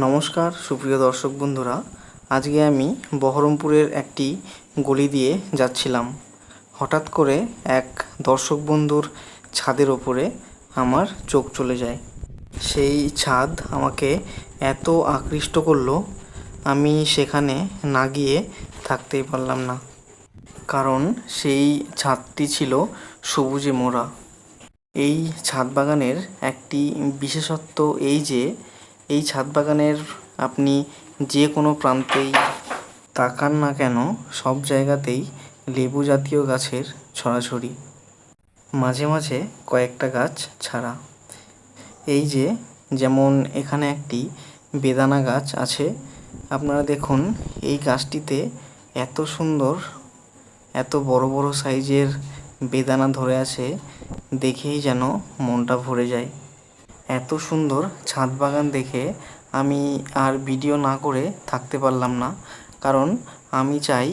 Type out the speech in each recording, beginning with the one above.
নমস্কার, সুপ্রিয় দর্শক বন্ধুরা। আজকে আমি বহরমপুরের একটি গলি দিয়ে যাচ্ছিলাম। হঠাৎ করে এক দর্শক বন্ধুর ছাদের ওপরে আমার চোখ চলে যায়। সেই ছাদ আমাকে এত আকৃষ্ট করল, আমি সেখানে না গিয়ে থাকতেই পারলাম না। কারণ সেই ছাদটি ছিল সবুজে মোড়া। এই ছাদ বাগানের একটি বিশেষত্ব এই যে এই ছাদ বাগানের আপনি যে কোনো প্রান্তেই তাকান না কেন, সব জায়গাতেই লেবু জাতীয় গাছের ছড়াছড়ি। মাঝে মাঝে কয়েকটা গাছ ছাড়া। এই যে, যেমন এখানে একটি বেদানা গাছ আছে, আপনারা দেখুন এই গাছটিতে এত সুন্দর, এত বড় বড় সাইজের বেদানা ধরে আছে, দেখেই যেন মনটা ভরে যায়। এত সুন্দর ছাদ বাগান দেখে আমি আর ভিডিও না করে থাকতে পারলাম না। কারণ আমি চাই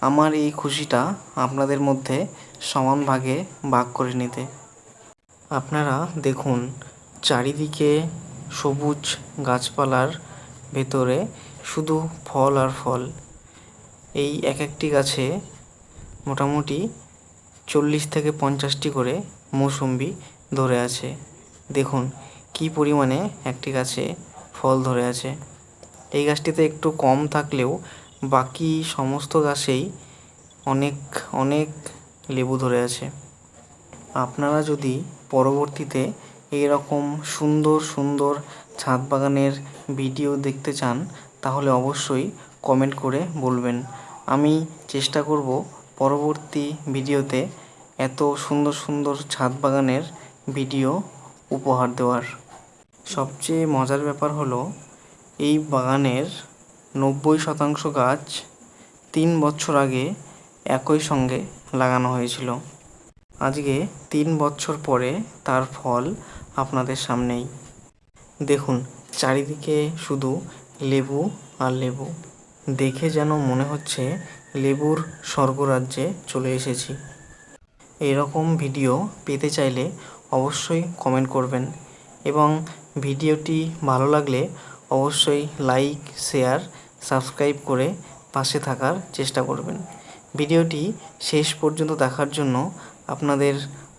আমার এই খুশিটা আপনাদের মধ্যে সমান ভাগে ভাগ করে নিতে। আপনারা দেখুন, চারিদিকে সবুজ গাছপালার ভেতরে শুধু ফল আর ফল। এই এক একটি গাছে মোটামুটি চল্লিশ থেকে পঞ্চাশটি করে মৌসুম্বি ধরে আছে। দেখুন কী পরিমাণে একটি গাছে ফল ধরে আছে? এই গাছটিতে একটু কম থাকলেও বাকি সমস্ত গাছেই অনেক অনেক লেবু ধরে আছে। আপনারা যদি পরবর্তীতে এরকম সুন্দর সুন্দর ছাদ বাগানের ভিডিও দেখতে চান, তাহলে অবশ্যই কমেন্ট করে বলবেন। আমি চেষ্টা করব পরবর্তী ভিডিওতে এত সুন্দর সুন্দর ছাদ বাগানের ভিডিও উপহার দেওয়ার। সবচেয়ে মজার ব্যাপার হলো, এই বাগানের নব্বই শতাংশ গাছ তিন বছর আগে একই সঙ্গে লাগানো হয়েছিল। আজকে তিন বছর পরে তার ফল আপনাদের সামনেই। দেখুন, চারিদিকে শুধু লেবু আর লেবু। দেখে যেন মনে হচ্ছে লেবুর স্বর্গরাজ্যে চলে এসেছি। এরকম ভিডিও পেতে চাইলে অবশ্যই কমেন্ট করবেন। এবং ভিডিওটি ভালো লাগলে অবশ্যই লাইক, শেয়ার, সাবস্ক্রাইব করে পাশে থাকার চেষ্টা করবেন। ভিডিওটি শেষ পর্যন্ত দেখার জন্য আপনাদের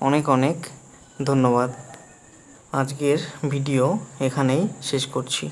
অনেক অনেক ধন্যবাদ। আজকের ভিডিও এখানেই শেষ করছি।